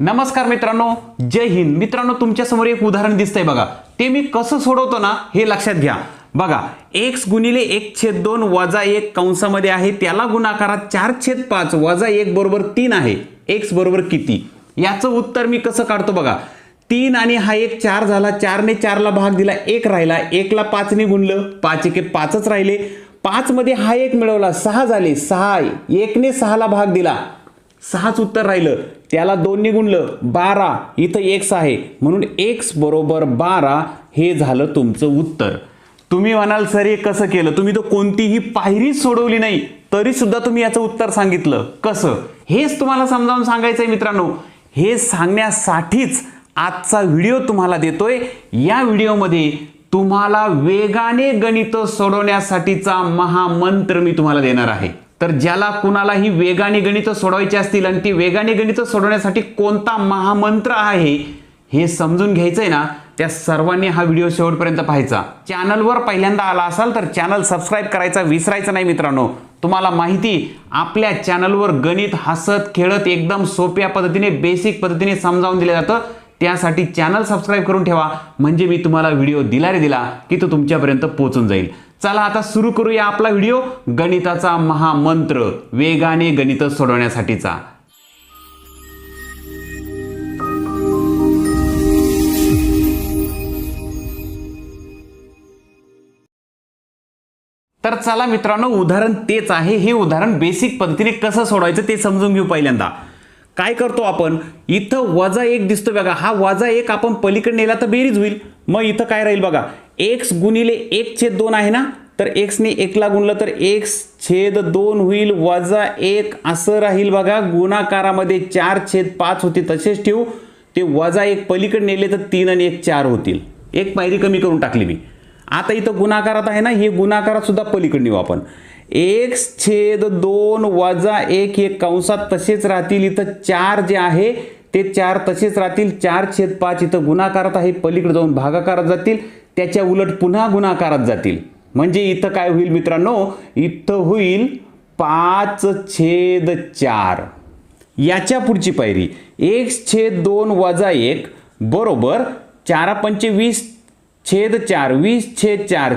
नमस्कार मित्रांनो जय हिंद. मित्रांनो तुमच्यासमोर एक उदाहरण दिसतंय बघा. ते मी कसं सोडवतो ना हे लक्षात घ्या. बघा एक्स गुणिले एक छेद दोन वजा एक कंसामध्ये आहे त्याला गुणाकारात चार छेद पाच वजा एक बरोबर तीन आहे. एक्स बरोबर किती? याचं उत्तर मी कसं काढतो बघा. तीन आणि हा एक चार झाला चारने चारला भाग दिला एक राहिला. एकला पाचने गुणलं पाच एके पाचच राहिले. पाचमध्ये हा एक मिळवला सहा झाले सहा एकने सहाला भाग दिला. सहाच उत्तर राहिलं. त्याला दोनने गुणलं बारा इथं एक्स आहे. म्हणून एक्स बरोबर बारा हे झालं तुमचं उत्तर. तुम्ही म्हणाल सर हे कसं केलं? तुम्ही तर कोणतीही पायरी सोडवली नाही. तरी सुद्धा तुम्ही याचं उत्तर सांगितलं. कसं? हेच तुम्हाला समजावून सांगायचं आहे मित्रांनो. हे सांगण्यासाठीच आजचा व्हिडिओ तुम्हाला देतोय. या व्हिडिओमध्ये तुम्हाला वेगाने गणित सोडवण्यासाठीचा महामंत्र मी तुम्हाला देणार आहे. तर ज्याला कुणालाही वेगाने गणित सोडवायचे असतील आणि ती वेगाने गणित सोडवण्यासाठी कोणता महामंत्र आहे हे समजून घ्यायचंय ना त्या सर्वांनी हा व्हिडिओ शेवटपर्यंत पाहायचा. चॅनलवर पहिल्यांदा आला असाल तर चॅनल सबस्क्राईब करायचा विसरायचं नाही मित्रांनो. तुम्हाला माहिती आपल्या चॅनलवर गणित हसत खेळत एकदम सोप्या पद्धतीने बेसिक पद्धतीने समजावून दिलं जातं. त्यासाठी चॅनल सबस्क्राईब करून ठेवा. म्हणजे मी तुम्हाला व्हिडिओ दिला रे दिला की तो तुमच्यापर्यंत पोहोचून जाईल. चला आता सुरू करूया आपला व्हिडिओ गणिताचा महामंत्र. वेगाने गणित सोडवण्यासाठीचा. तर चला मित्रांनो उदाहरण तेच आहे. हे उदाहरण बेसिक पद्धतीने कसं सोडवायचं ते समजून घेऊ पहिल्यांदा. काय करतो आपण? इथं वजा एक दिसतो बघा. हा वजा एक आपण पलीकडे नेला तर बेरीज होईल. मग इथं काय राहील बघा? एक्स गुणिले एक छेद दोन आहे ना? तर एक्सने एकला गुणलं तर एक्स छेद दोन होईल वजा एक. असं राहील बघा. गुणाकारामध्ये चार छेद पाच होते तसेच ठेवू. ते वजा एक पलीकडे नेले तर तीन आणि एक चार होतील. एक पायरी कमी करून टाकली मी. आता इथं गुणाकारात आहे ना? हे गुणाकारात सुद्धा पलीकडे नेऊ आपण. एक्स छेद दोन वजा एक हे कंसात तसेच राहतील. इथं चार जे आहे ते चार तसेच राहतील. चार छेद पाच इथं गुणाकारात आहे. पलीकडे जाऊन भागाकारात जातील. त्याच्या उलट पुन्हा गुणाकारात जातील. म्हणजे इथं काय होईल मित्रांनो? इथं होईल पाच छेद चार. याच्या पुढची पायरी. एक छेद दोन वजा एक बरोबर चारा पंचे वीस छेद चार. वीस छेद चार.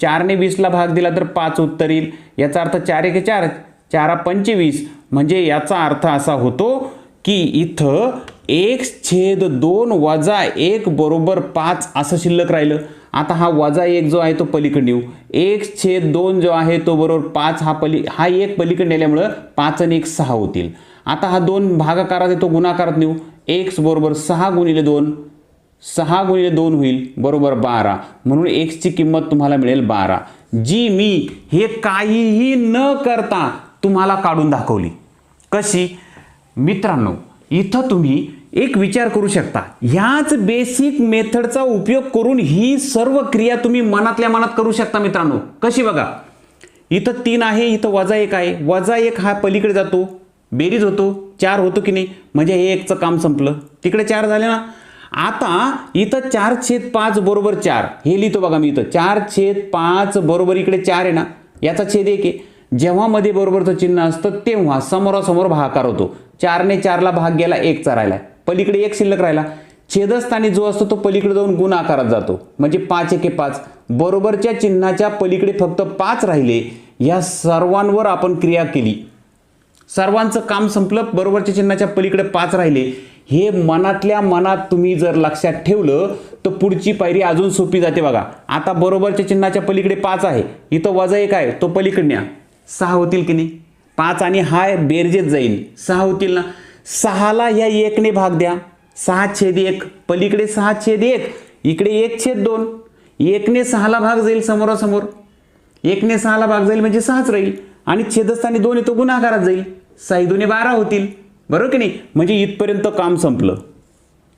चारने वीसला भाग दिला तर पाच उत्तर येईल. याचा अर्थ चार एक चार. चारा पंचवीस म्हणजे याचा अर्थ असा होतो की इथं एक्स छेद दोन वजा एक बरोबर पाच असं शिल्लक राहिलं. आता हा वजा एक जो आहे तो पलीकडे नेऊ एक्स छेद दोन जो आहे तो बरोबर पाच हा पली हा एक पलीकडे नेल्यामुळं पाच आणि एक सहा होतील. आता हा दोन भागाकारात येतो गुणाकारात नेऊ. एक्स बरोबर सहा गुणिले दोन सहा गुणिले दोन होईल बरोबर बारा. म्हणून एक्सची किंमत तुम्हाला मिळेल बारा. जी मी हे काहीही न करता तुम्हाला काढून दाखवली. कशी? मित्रांनो इथं तुम्ही एक विचार करू शकता. ह्याच बेसिक मेथडचा उपयोग करून ही सर्व क्रिया तुम्ही मनातल्या मनात करू शकता मित्रांनो. कशी बघा. इथं तीन आहे इथं वजा एक आहे. वजा एक हा पलीकडे जातो बेरीज होतो चार होतो की नाही? म्हणजे हे एकचं काम संपलं. तिकडे चार झाले ना? आता इथं चार छेद पाच बरोबर चार. हे लिहितो बघा मी इथं. चार छेद पाच बरोबर इकडे चार आहे ना? याचा छेद एक आहे. जेव्हा मध्ये बरोबरचं चिन्ह असतं तेव्हा समोरासमोर भागाकार होतो. चारने चारला भाग गेला एकचा राहिला. पलीकडे एक शिल्लक राहिला. छेदस्थानी जो असतो तो पलीकडे जाऊन गुण आकारात जातो. म्हणजे पाच एके पाच. बरोबरच्या चिन्हाच्या पलीकडे फक्त पाच राहिले. या सर्वांवर आपण क्रिया केली. सर्वांचं काम संपलं बरोबरच्या चिन्हाच्या पलीकडे पाच राहिले. हे मनातल्या मनात तुम्ही जर लक्षात ठेवलं तर पुढची पायरी अजून सोपी जाते बघा. आता बरोबरच्या चिन्हाच्या पलीकडे पाच आहे. इथं वजा एक आहे तो पलीकडे न्या सहा होतील की नाही? पाच आणि हा बेरजेत जाईल सहा होतील ना? सहाला या एकने भाग द्या. सहा छेद एक. पलीकडे सहा छेद एक. इकडे एक छेद दोन. एकने सहाला भाग जाईल समोरासमोर. एकने सहाला भाग जाईल म्हणजे सहाच राहील. आणि छेदस्थानी दोन येतो गुन्हाकारात जाईल. साई दोन्ही बारा होतील. बरोबर की नाही? म्हणजे इथपर्यंत काम संपलं.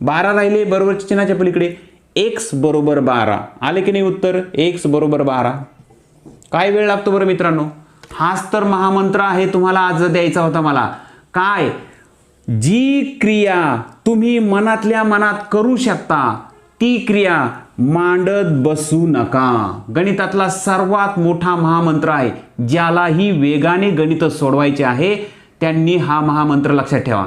बारा राहिले बरोबर चिन्हाच्या पलीकडे. एक्स बरोबर बारा. आले की नाही उत्तर? एक्स बरोबर बारा. काय वेळ लागतो बरं मित्रांनो? हाच तर महामंत्र आहे तुम्हाला आज द्यायचा होता मला. काय? जी क्रिया तुम्ही मनातल्या मनात करू शकता ती क्रिया मांडत बसू नका. गणितातला सर्वात मोठा महामंत्र आहे ज्यालाही वेगाने गणित सोडवायचे आहे त्यांनी हा महामंत्र लक्षात ठेवा.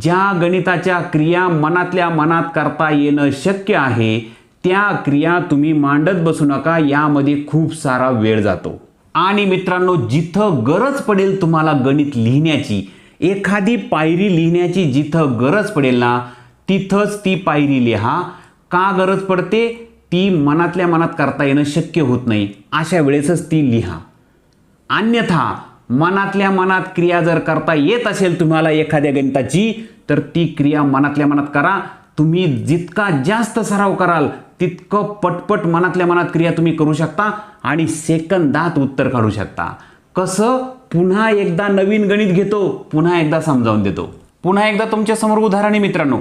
ज्या गणिताच्या क्रिया मनातल्या मनात करता येणं शक्य आहे त्या क्रिया तुम्ही मांडत बसू नका यामध्ये खूप सारा वेळ जातो. आणि मित्रांनो जिथं गरज पडेल तुम्हाला गणित लिहिण्याची एखादी पायरी लिहिण्याची जिथं गरज पडेल ना तिथंच ती पायरी लिहा. का गरज पडते? ती मनातल्या मनात करता येणं शक्य होत नाही. अशा वेळेसच ती लिहा. अन्यथा मनातल्या मनात क्रिया जर करता येत असेल तुम्हाला एखाद्या गणिताची तर ती क्रिया मनातल्या मनात करा. तुम्ही जितका जास्त सराव कराल तितकं पटपट मनातल्या मनात क्रिया तुम्ही करू शकता आणि सेकंदात उत्तर काढू शकता. कसं? पुन्हा एकदा नवीन गणित घेतो पुन्हा एकदा समजावून देतो. पुन्हा एकदा तुमच्यासमोर उदाहरण आहे मित्रांनो.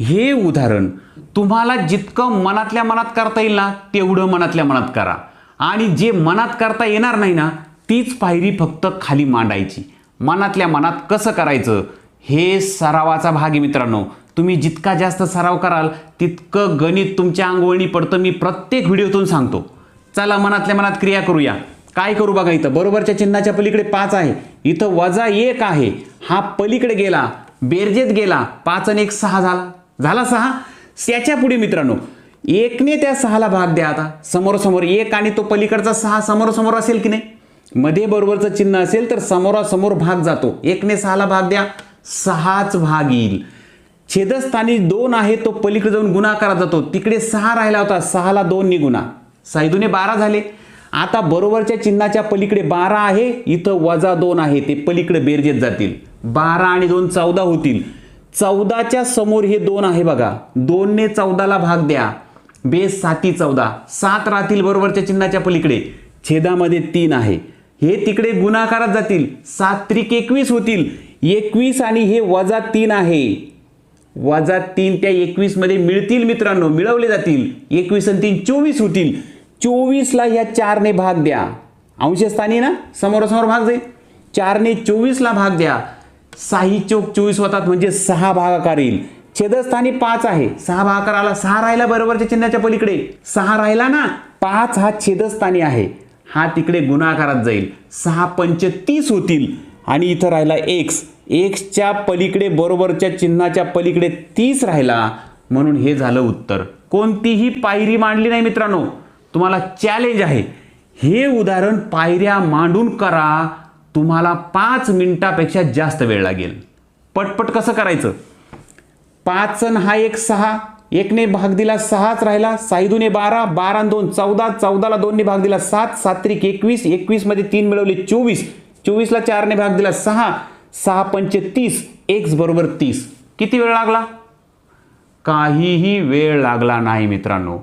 हे उदाहरण तुम्हाला जितकं मनातल्या मनात करता येईल ना तेवढं मनातल्या मनात करा. आणि जे मनात करता येणार नाही ना तीच पायरी फक्त खाली मांडायची. मनातल्या मनात कसं करायचं? हे सरावाचा भाग आहे मित्रांनो. तुम्ही जितका जास्त सराव कराल तितकं गणित तुमच्या अंगवळणी पडतं. मी प्रत्येक व्हिडिओतून सांगतो. चला मनातल्या मनात क्रिया करूया. काय करू बघा इथं? बरोबरच्या चिन्हाच्या पलीकडे पाच आहे. इथं वजा एक आहे. हा पलीकडे गेला बेरजेत गेला पाच आणि एक सहा झाला. झाला सहा? त्याच्या पुढे मित्रांनो एकने त्या सहाला भाग द्या आता. समोरासमोर एक आणि तो पलीकडचा सहा समोरासमोर असेल की नाही? मध्ये बरोबरचं चिन्ह असेल तर समोरासमोर भाग जातो. एकने सहाला भाग द्या सहाच भाग येईल. छेदस्थानी दोन आहे तो पलीकडे जाऊन गुणाकारात जातो. तिकडे सहा राहिला होता सहाला दोन नि गुणा साईदुने बारा झाले. आता बरोबरच्या चिन्हाच्या पलीकडे बारा आहे इथं वजा दोन आहे. ते पलीकडे बेरजेत जातील. बारा आणि दोन चौदा होतील. चौदाच्या समोर हे दोन आहे बघा. दोनने चौदाला भाग द्या. बेस साती चौदा. सात राहतील बरोबरच्या चिन्हाच्या पलीकडे. छेदामध्ये तीन आहे. हे तिकडे गुणाकारात जातील. सात त्रिक एकवीस होतील. एकवीस आणि हे वजा तीन आहे. वजा तीन त्या एकवीसमध्ये मिळतील मित्रांनो. मिळवले जातील. एकवीस आणि तीन चोवीस होतील. चोवीसला ह्या चारने भाग द्या. अंशस्थानी ना? समोरासमोर भाग जाईल चारने चोवीसला भाग द्या. साही चौक चोवीस होतात म्हणजे सहा भागाकार येईल. छेदस्थानी पाच आहे. सहा भागाकार आला सहा राहिला बरोबरच्या चिन्हाच्या पलीकडे. सहा राहिला ना? पाच हा छेदस्थानी आहे. हा तिकडे गुणाकारात जाईल. सहा पंच तीस होतील. आणि इथं राहिला एक्स एक्सच्या पलीकडे बरोबरच्या चिन्हाच्या पलीकडे तीस राहिला. म्हणून हे झालं उत्तर. कोणतीही पायरी मांडली नाही मित्रांनो. तुम्हाला चॅलेंज आहे. हे उदाहरण पायऱ्या मांडून करा. तुम्हाला पाच मिनिटापेक्षा जास्त वेळ लागेल. पटपट कसं करायचं? पाच हा एक सहा एकने भाग दिला सहाच राहिला साईदूने बारा बारा दोन चौदा चौदाला दोनने भाग दिला सात सात्रिक एकवीस एकवीसमध्ये तीन मिळवले चोवीस चोवीसला चारने भाग दिला सहा सहा पंचे तीस एक्स बरोबर तीस. किती वेळ लागला? काहीही वेळ लागला नाही मित्रांनो.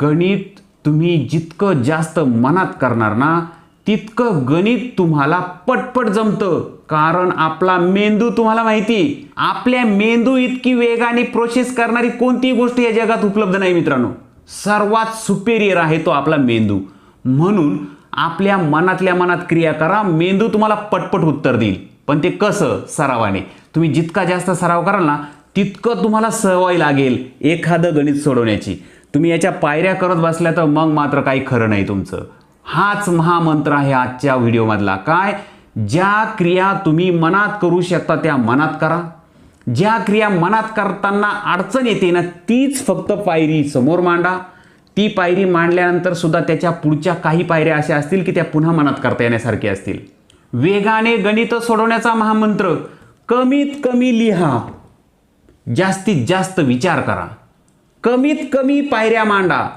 गणित तुम्ही जितकं जास्त मनात करणार ना तितकं गणित तुम्हाला पटपट जमतं. कारण आपला मेंदू तुम्हाला माहिती आपल्या मेंदू इतकी वेगाने प्रोसेस करणारी कोणतीही गोष्ट या जगात उपलब्ध नाही मित्रांनो. सर्वात सुपेरियर आहे तो आपला मेंदू. म्हणून आपल्या मनातल्या मनात क्रिया करा मेंदू तुम्हाला पटपट उत्तर देईल. पण ते कसं? सरावाने. तुम्ही जितका जास्त सराव कराल ना तितकं तुम्हाला सवय लागेल एखादं गणित सोडवण्याची. तुम्ही याच्या पायऱ्या करत बसल्या तर मग मात्र काही खरं नाही तुमचं. हाच महामंत्र आहे आजच्या व्हिडिओमधला. काय? ज्या क्रिया तुम्ही मनात करू शकता त्या मनात करा. ज्या क्रिया मनात करताना अडचण येते ना तीच फक्त पायरी समोर मांडा. ती पायरी मांडल्यानंतर सुद्धा त्याच्या पुढच्या काही पायऱ्या अशा असतील की त्या पुन्हा मनात करता येण्यासारख्या असतील. वेगाने गणित सोडवण्याचा महामंत्र कमीत कमी लिहा. जास्तीत जास्त विचार करा. कमीत कमी पायऱ्या मांडा.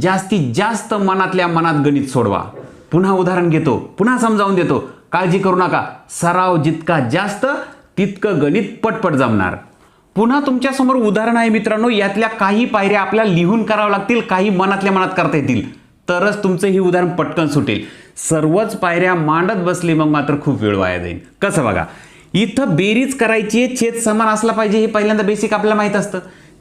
जास्तीत जास्त मनातल्या मनात गणित सोडवा. पुन्हा उदाहरण घेतो. पुन्हा समजावून देतो. काळजी करू नका. सराव जितका जास्त तितकं गणित पटपट जमणार. पुन्हा तुमच्यासमोर उदाहरण आहे मित्रांनो. यातल्या काही पायऱ्या आपल्याला लिहून कराव्या लागतील. काही मनातल्या मनात करता येतील. तरच तुमचं हे उदाहरण पटकन सुटेल. सर्वच पायऱ्या मांडत बसले मग मात्र खूप वेळ वाया जाईल. कसं बघा? इथं बेरीज करायची छेद समान असला पाहिजे हे पहिल्यांदा बेसिक आपल्याला माहीत असतं.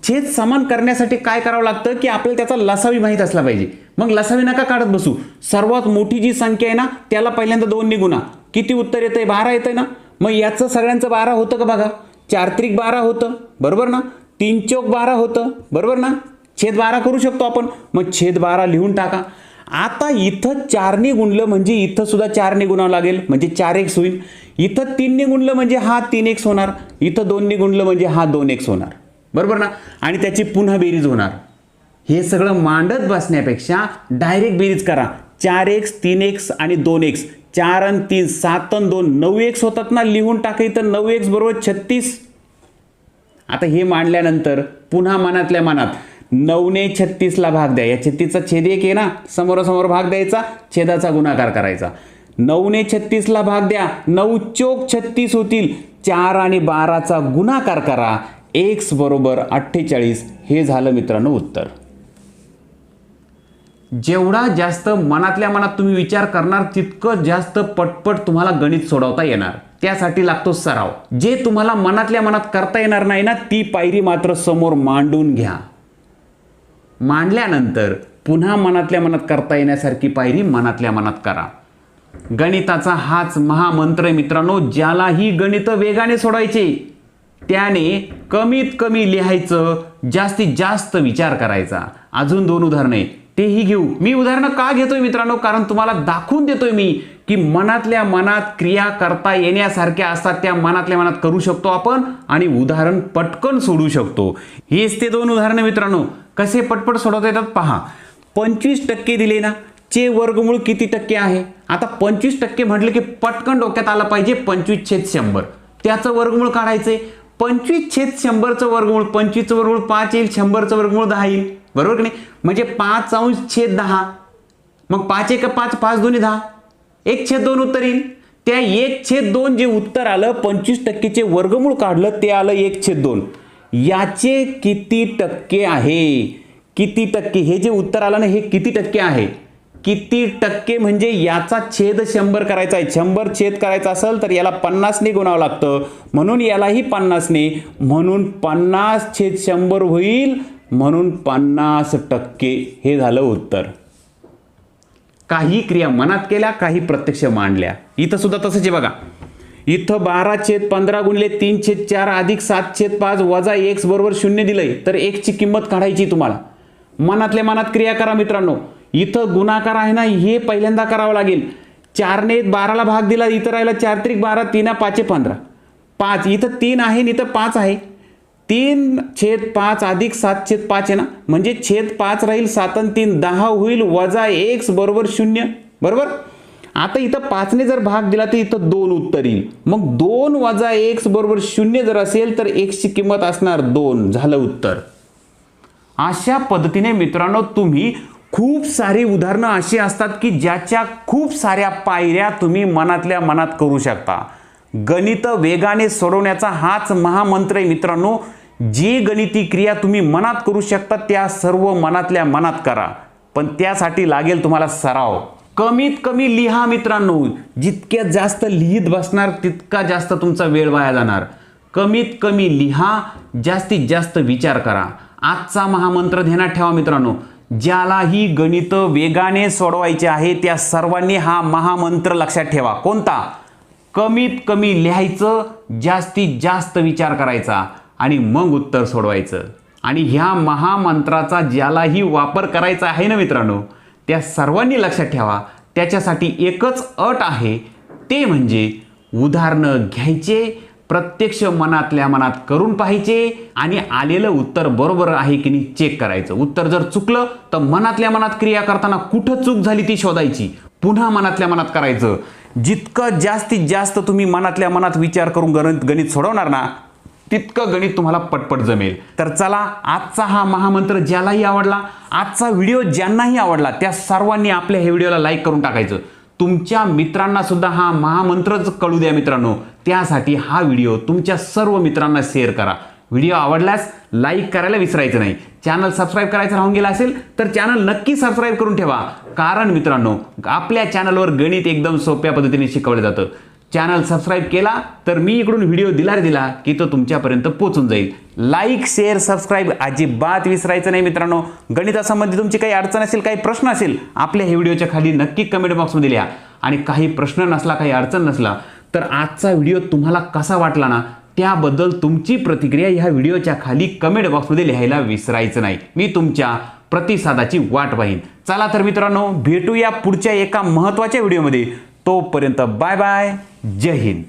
छेद समान करण्यासाठी काय करावं लागतं की आपल्याला त्याचा लसावी माहीत असला पाहिजे. मग लसावी नका काढत बसू. सर्वात मोठी जी संख्या आहे ना त्याला पहिल्यांदा दोन निगुणा किती उत्तर येतं आहे बारा येतंय ना. मग याचं सगळ्यांचं बारा होतं का बघा? चार त्रिक बारा होतं. बरोबर ना? तीन चौक बारा होतं. बरोबर ना? छेद बारा करू शकतो आपण. मग छेद बारा लिहून टाका. आता इथं चारने गुणलं म्हणजे इथं सुद्धा चारने गुणावं लागेल. म्हणजे चार एक्स होईल. इथं तीनने गुणलं म्हणजे हा तीन एक्स होणार. इथं दोनने गुणलं म्हणजे हा दोन एक्स होणार. बरोबर ना? आणि त्याची पुन्हा बेरीज होणार. हे सगळं मांडत बसण्यापेक्षा डायरेक्ट बेरीज करा. चार एक्स तीन एक्स आणि दोन एक्स चार आणि तीन सात आणि दोन नऊ एक्स होतात ना? लिहून टाकाय तर नऊ एक्स बरोबर छत्तीस. आता हे मांडल्यानंतर पुन्हा मनातल्या मनात नऊने छत्तीसला भाग द्या. या छत्तीसचा छेद एक आहे ना? समोरासमोर भाग द्यायचा छेदाचा गुणाकार करायचा. नऊने छत्तीसला भाग द्या. नऊ चोक छत्तीस होतील. चार आणि बाराचा गुणाकार करा. एक्स बरोबर अठ्ठेचाळीस हे झालं मित्रांनो उत्तर. जेवढा जास्त मनातल्या मनात तुम्ही विचार करणार तितकं जास्त पटपट तुम्हाला गणित सोडवता येणार. त्यासाठी लागतो सराव. जे तुम्हाला मनातल्या मनात करता येणार नाही ना ती पायरी मात्र समोर मांडून घ्या. मांडल्यानंतर पुन्हा मनातल्या मनात करता येण्यासारखी पायरी मनातल्या मनात करा. गणिताचा हाच महामंत्र मित्रांनो ज्यालाही गणित वेगाने सोडायचे त्याने कमीत कमी लिहायचं जास्तीत जास्त विचार करायचा. अजून दोन उदाहरणे. तेही घेऊ. मी उदाहरणं का घेतोय मित्रांनो? कारण तुम्हाला दाखवून देतोय मी की मनातल्या मनात क्रिया करता येण्यासारख्या असतात त्या मनातल्या मनात करू शकतो आपण आणि उदाहरण पटकन सोडू शकतो. हेच ते दोन उदाहरणं मित्रांनो. कसे पटपट सोडवता येतात पहा. पंचवीस टक्के दिले ना? चे वर्गमूळ किती टक्के आहे? आता पंचवीस टक्के म्हटलं की पटकन डोक्यात आलं पाहिजे पंचवीस छेद शंभर. त्याचं वर्गमूळ काढायचंय. पंचवीस छेद शंभरचं वर्गमूळ पंचवीसचं वर्गमूळ पाच येईल शंभरचं वर्गमूळ दहा येईल. बरोबर की नाही? म्हणजे पाच अंश छेद दहा. मग पाच एक पाच पाच दोन्ही दहा. एक छेद दोन उत्तर येईल. त्या एक छेद दोन जे उत्तर आलं पंचवीस टक्केचे वर्गमूळ काढलं ते आलं एक छेद दोन. याचे किती टक्के आहे? किती टक्के? हे जे उत्तर आलं ना हे किती टक्के आहे? किती टक्के म्हणजे याचा छेद शंभर करायचा आहे. शंभर छेद करायचा असेल तर याला पन्नासने गुणावं लागतं. म्हणून यालाही पन्नासने. म्हणून पन्नास छेद शंभर होईल. म्हणून पन्नास टक्के. हे झालं उत्तर. काही क्रिया मनात केल्या काही प्रत्यक्ष मांडल्या. इथं सुद्धा तसंच आहे बघा. इथं बारा छेद पंधरा गुणले तीन छेद चार अधिक सात छेद पाच वजा एक्स बरोबर शून्य दिलंय. तर एकची किंमत काढायची तुम्हाला. मनातल्या मनात क्रिया करा मित्रांनो. इथं गुणाकार आहे ना हे पहिल्यांदा करावं लागेल. चारने बाराला भाग दिला इथं राहिला चार त्रिक बारा तीन पाचशे पंधरा. पाच इथं तीन आहे आणि इथं पाच आहे. तीन छेद पाच अधिक सात छेद पाच आहे ना म्हणजे छेद पाच राहील सात आणि तीन दहा होईल वजा एक्स बरोबर शून्य. बरोबर? आता इथं पाचने जर भाग दिला तर इथं दोन उत्तर येईल. मग दोन वजा एक्स बरोबर शून्य जर असेल तर एक्सची किंमत असणार दोन. झालं उत्तर. अशा पद्धतीने मित्रांनो तुम्ही खूप सारी उदाहरणं अशी असतात की ज्याच्या खूप साऱ्या पायऱ्या तुम्ही मनातल्या मनात करू शकता. गणित वेगाने सोडवण्याचा हाच महामंत्र आहे मित्रांनो. जी गणिती क्रिया तुम्ही मनात करू शकता त्या सर्व मनातल्या मनात करा. पण त्यासाठी लागेल तुम्हाला सराव. कमीत कमी लिहा मित्रांनो. जितक्या जास्त लिहित बसणार तितका जास्त तुमचा वेळ वाया जाणार. कमीत कमी लिहा जास्तीत जास्त विचार करा. आजचा महामंत्र ध्यानात ठेवा मित्रांनो. ज्यालाही गणित वेगाने सोडवायचे आहे त्या सर्वांनी हा महामंत्र लक्षात ठेवा. कोणता? कमीत कमी लिहायचं जास्तीत जास्त विचार करायचा आणि मग उत्तर सोडवायचं. आणि ह्या महामंत्राचा ज्यालाही वापर करायचा आहे ना मित्रांनो त्या सर्वांनी लक्षात ठेवा. त्याच्यासाठी एकच अट आहे ते म्हणजे उदाहरणं घ्यायचे प्रत्यक्ष मनातल्या मनात करून पाहायचे आणि आलेलं उत्तर बरोबर आहे की नाही चेक करायचं. उत्तर जर चुकलं तर मनातल्या मनात क्रिया करताना कुठं चूक झाली ती शोधायची? पुन्हा मनातल्या मनात करायचं. जितकं जास्तीत जास्त तुम्ही मनातल्या मनात विचार करून गणित गणित सोडवणार ना तितकं गणित तुम्हाला पटपट जमेल. तर चला आजचा हा महामंत्र ज्यालाही आवडला आजचा व्हिडिओ ज्यांनाही आवडला त्या सर्वांनी आपल्या हे व्हिडिओला लाईक करून टाकायचं. तुमच्या मित्रांना सुद्धा हा महामंत्रच कळू द्या मित्रांनो. त्यासाठी हा व्हिडिओ तुमच्या सर्व मित्रांना शेअर करा. व्हिडिओ आवडल्यास लाईक करायला विसरायचं नाही. चॅनल सबस्क्राईब करायचं राहून गेला असेल तर चॅनल नक्की सबस्क्राईब करून ठेवा. कारण मित्रांनो आपल्या चॅनलवर गणित एकदम सोप्या पद्धतीने शिकवलं जातं. चॅनल सबस्क्राईब केला तर मी इकडून व्हिडिओ दिला दिला की तो तुमच्यापर्यंत पोचून जाईल. लाईक शेअर सबस्क्राईब अजिबात विसरायचं नाही मित्रांनो. गणितासंबंधी तुमची काही अडचण असेल काही प्रश्न असेल आपल्या हे व्हिडिओच्या खाली नक्की कमेंट बॉक्समध्ये लिहा. आणि काही प्रश्न नसला काही अडचण नसला तर आजचा व्हिडिओ तुम्हाला कसा वाटला ना त्याबद्दल तुमची प्रतिक्रिया ह्या व्हिडिओच्या खाली कमेंट बॉक्समध्ये लिहायला विसरायचं नाही. मी तुमच्या प्रतिसादाची वाट पाहीन. चला तर मित्रांनो भेटूया पुढच्या एका महत्त्वाच्या व्हिडिओमध्ये तोपर्यंत बाय बाय. जय हिंद.